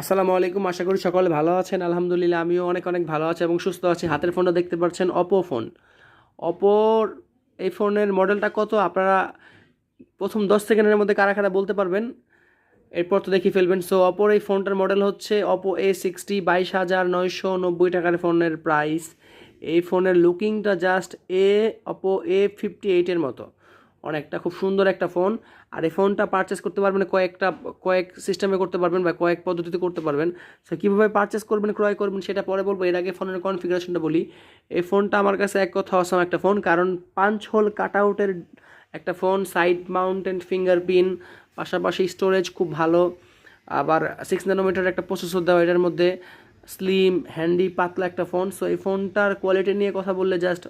আসসালামু আলাইকুম, আশা করি সকলে ভালো আছেন। আলহামদুলিল্লাহ, আমিও অনেক অনেক ভালো আছি এবং সুস্থ আছি। হাতের ফোনটা দেখতে পাচ্ছেন অপো ফোন অপোর এই ফোনের মডেলটা কত? আপনারা প্রথম দশ সেকেন্ডের মধ্যে কারা কারা বলতে পারবেন? এরপর তো দেখি ফেলবেন। সো অপোর এই ফোনটার মডেল হচ্ছে অপো এ সিক্সটি বাইশ হাজার নয়শো নব্বই টাকার ফোনের প্রাইস এই ফোনের লুকিংটা just a Oppo A fifty এইটের মতো। অনেকটা খুব সুন্দর একটা ফোন। আর এই ফোনটা পারচেস করতে পারবেন, কয়েকটা, কয়েক সিস্টেমে করতে পারবেন বা কয়েক পদ্ধতিতে করতে পারবেন। সো কীভাবে পারচেস করবেন, ক্রয় করবেন, সেটা পরে বলব। এর আগে ফোনের কনফিগারেশনটা বলি। এই ফোনটা আমার কাছে এক কথা অসম একটা ফোন কারণ পাঞ্চ হোল কাট আউটের একটা ফোন সাইড মাউন্টেন ফিঙ্গারপ্রিন্ট পাশাপাশি স্টোরেজ খুব ভালো। আবার সিক্স ন্যানোমিটার একটা প্রসেসর দেওয়া, এটার মধ্যে স্লিম হ্যান্ডি পাতলা একটা ফোন সো এই ফোনটার কোয়ালিটি নিয়ে কথা বললে just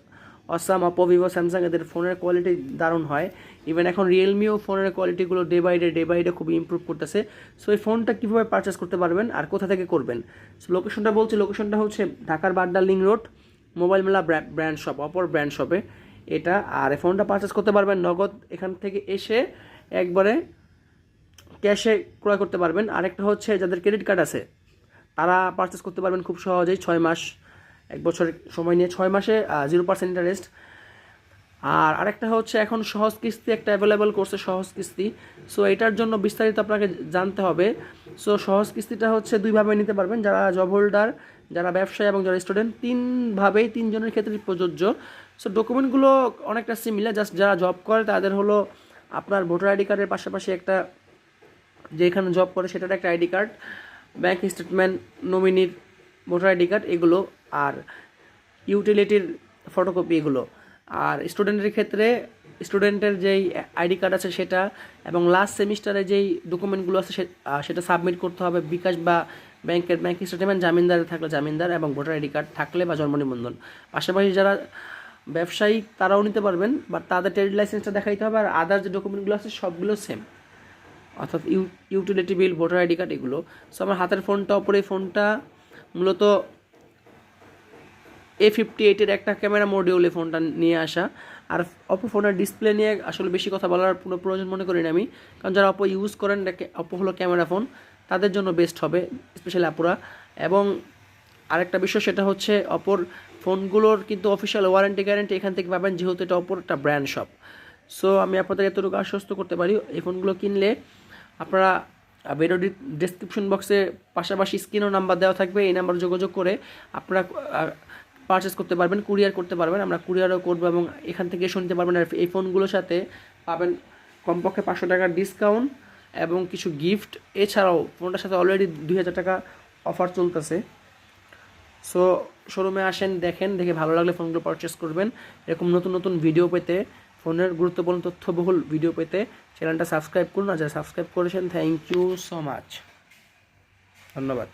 awesome Oppo Vivo Samsung এদের ফোনের কোয়ালিটি দারুণ হয়। ইভেন এখন রিয়েলমিও ফোনের কোয়ালিটিগুলো day by day day by day খুব ইম্প্রুভ করতেছে। সো এই ফোনটা কীভাবে পারচেস করতে পারবেন আর কোথা থেকে করবেন? সো লোকেশনটা বলছি লোকেশনটা হচ্ছে ঢাকার বাড্ডা লিং রোড মোবাইল মেলা ব্র্যান্ড শপ অপর ব্র্যান্ড শপে এটা, আর এই ফোনটা পারচেস করতে পারবেন নগদ এখান থেকে এসে একবারে ক্যাশে ক্রয় করতে পারবেন। আরেকটা হচ্ছে, যাদের ক্রেডিট কার্ড আছে, তারা পারচেস করতে পারবেন খুব সহজেই ছয় মাস। এক বছর সময় নিয়ে ছয় মাসে জিরো পার্সেন্ট ইন্টারেস্ট আর আরেকটা হচ্ছে এখন সহজ কিস্তি, একটা অ্যাভেলেবেল করছে সহজ কিস্তি। সো এটার জন্য বিস্তারিত আপনাকে জানতে হবে। সো সহজ কিস্তিটা হচ্ছে দুইভাবে নিতে পারবেন। যারা জব হোল্ডার যারা ব্যবসায়ী এবং যারা স্টুডেন্ট তিনভাবেই তিনজনের ক্ষেত্রে প্রযোজ্য। সো ডকুমেন্টগুলো অনেকটা সিমিলার জাস্ট যারা জব করে, তাদের হলো আপনার ভোটার আইডি কার্ডের পাশাপাশি একটা, যেখানে জব করে, সেটার একটা আইডি কার্ড ব্যাংক স্টেটমেন্ট নমিনির ভোটার আইডি কার্ড এগুলো আর ইউটিলিটির ফটোকপি এগুলো। আর স্টুডেন্টের ক্ষেত্রে স্টুডেন্টের যেই আইডি কার্ড আছে সেটা, এবং লাস্ট সেমিস্টারে যেই ডকুমেন্টগুলো আছে সেটা সাবমিট করতে হবে বিকাশ বা ব্যাংকের ব্যাংক স্টেটমেন্ট জামিনদার থাকলে জামিনদার এবং ভোটার আইডি কার্ড থাকলে বা জন্ম নিবন্ধন। পাশাপাশি যারা ব্যবসায়ী, তারাও নিতে পারবেন বাট তাদের ট্রেড লাইসেন্সটা দেখাইতে হবে, আর আদার যে ডকুমেন্টগুলো আছে সবগুলো সেম অর্থাৎ U utility bill voter ID card এগুলো। সো আমার হাতের ফোনটা ওপরে ফোনটা মূলত এ ফিফটি এইটের একটা ক্যামেরা মডিউল এই ফোনটা নিয়ে আসা। আর অপো ফোনের ডিসপ্লে নিয়ে আসলে বেশি কথা বলার কোনো প্রয়োজন মনে করি না আমি। কারণ যারা অপো ইউজ করেন অপো হলো ক্যামেরা ফোন তাদের জন্য বেস্ট হবে স্পেশালি আপুরা। এবং আরেকটা বিষয় সেটা হচ্ছে অপর ফোনগুলোর কিন্তু অফিসিয়াল ওয়ারেন্টি গ্যারেন্টি এখান থেকে পাবেন, যেহেতু এটা অপর একটা ব্র্যান্ড শপ সো আমি আপনাদের এতটুকু আশ্বস্ত করতে পারি, এই ফোনগুলো কিনলে আপনারা ভিডিও ডিসক্রিপশন বক্সে পাশাপাশি স্ক্রিনও নাম্বার দেওয়া থাকবে, এই নাম্বার যোগাযোগ করে আপনারা পারচেস করতে পারবেন কুরিয়ার করতে পারবেন, আমরা কুরিয়ারও করব এবং এখান থেকে শুনতে পারবেন। আর এই ফোনগুলোর সাথে পাবেন কমপক্ষে পাঁচশো টাকার ডিসকাউন্ট এবং কিছু গিফট এছাড়াও ফোনটার সাথে অলরেডি দুই হাজার টাকা অফার চলতেছে। সো শোরুমে আসেন, দেখেন, দেখে ভালো লাগলে ফোনগুলো পারচেস করবেন। এরকম নতুন নতুন ভিডিও পেতে, ফোনের গুরুত্বপূর্ণ তথ্যবহুল ভিডিও পেতে চ্যানেলটা সাবস্ক্রাইব করুন। আর যারা সাবস্ক্রাইব করেছেন থ্যাংক ইউ সো মাচ ধন্যবাদ।